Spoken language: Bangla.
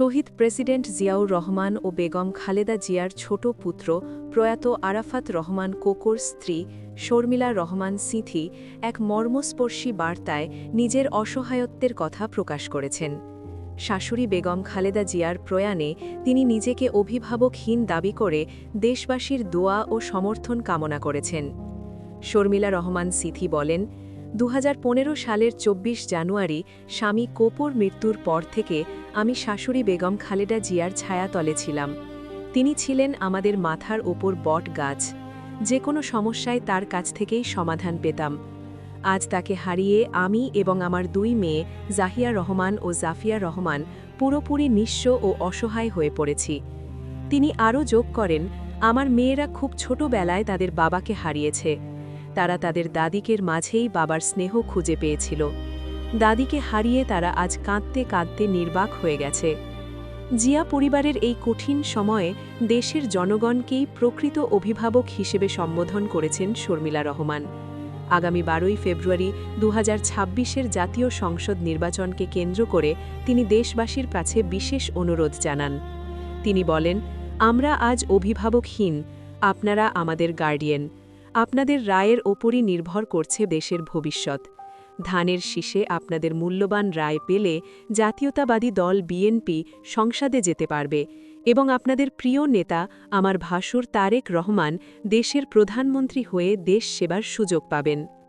শহীদ প্রেসিডেন্ট জিয়াউর রহমান ও বেগম খালেদা জিয়ার ছোট পুত্র প্রয়াত আরাফাত রহমান কোকোর স্ত্রী শর্মিলা রহমান সিথি এক মর্মস্পর্শী বার্তায় নিজের অসহায়ত্বের কথা প্রকাশ করেছেন। শাশুড়ি বেগম খালেদা জিয়ার প্রয়াণে তিনি নিজেকে অভিভাবকহীন দাবি করে দেশবাসীর দোয়া ও সমর্থন কামনা করেছেন। শর্মিলা রহমান সিথি বলেন দু হাজার পনেরো সালের ২৪ জানুয়ারি স্বামী কোপর মৃত্যুর পর থেকে আমি শাশুড়ি বেগম খালেদা জিয়ার ছায়াতলে ছিলাম। তিনি ছিলেন আমাদের মাথার ওপর বট গাছ। যে কোনো সমস্যায় তার কাছ থেকেই সমাধান পেতাম। আজ তাকে হারিয়ে আমি এবং আমার দুই মেয়ে জাহিয়া রহমান ও জাফিয়া রহমান পুরোপুরি নিঃস্ব ও অসহায় হয়ে পড়েছি। তিনি আরও যোগ করেন, আমার মেয়েরা খুব ছোটবেলায় তাদের বাবাকে হারিয়েছে। তারা তাদের দাদিকের মাঝেই বাবার স্নেহ খুঁজে পেয়েছিল। দাদিকে হারিয়ে তারা আজ কাঁদতে কাঁদতে নির্বাক হয়ে গেছে। জিয়া পরিবারের এই কঠিন সময়ে দেশের জনগণকেই প্রকৃত অভিভাবক হিসেবে সম্বোধন করেছেন শর্মিলা রহমান। আগামী বারোই ফেব্রুয়ারি দু এর জাতীয় সংসদ নির্বাচনকে কেন্দ্র করে তিনি দেশবাসীর কাছে বিশেষ অনুরোধ জানান। তিনি বলেন, আমরা আজ অভিভাবকহীন, আপনারা আমাদের গার্ডিয়ান। আপনাদের রায়ের ওপরই নির্ভর করছে দেশের ভবিষ্যৎ। ধানের শীষে আপনাদের মূল্যবান রায় পেলে জাতীয়তাবাদী দল বিএনপি সংসদে যেতে পারবে এবং আপনাদের প্রিয় নেতা আমার ভাসুর তারেক রহমান দেশের প্রধানমন্ত্রী হয়ে দেশ সেবার সুযোগ পাবেন।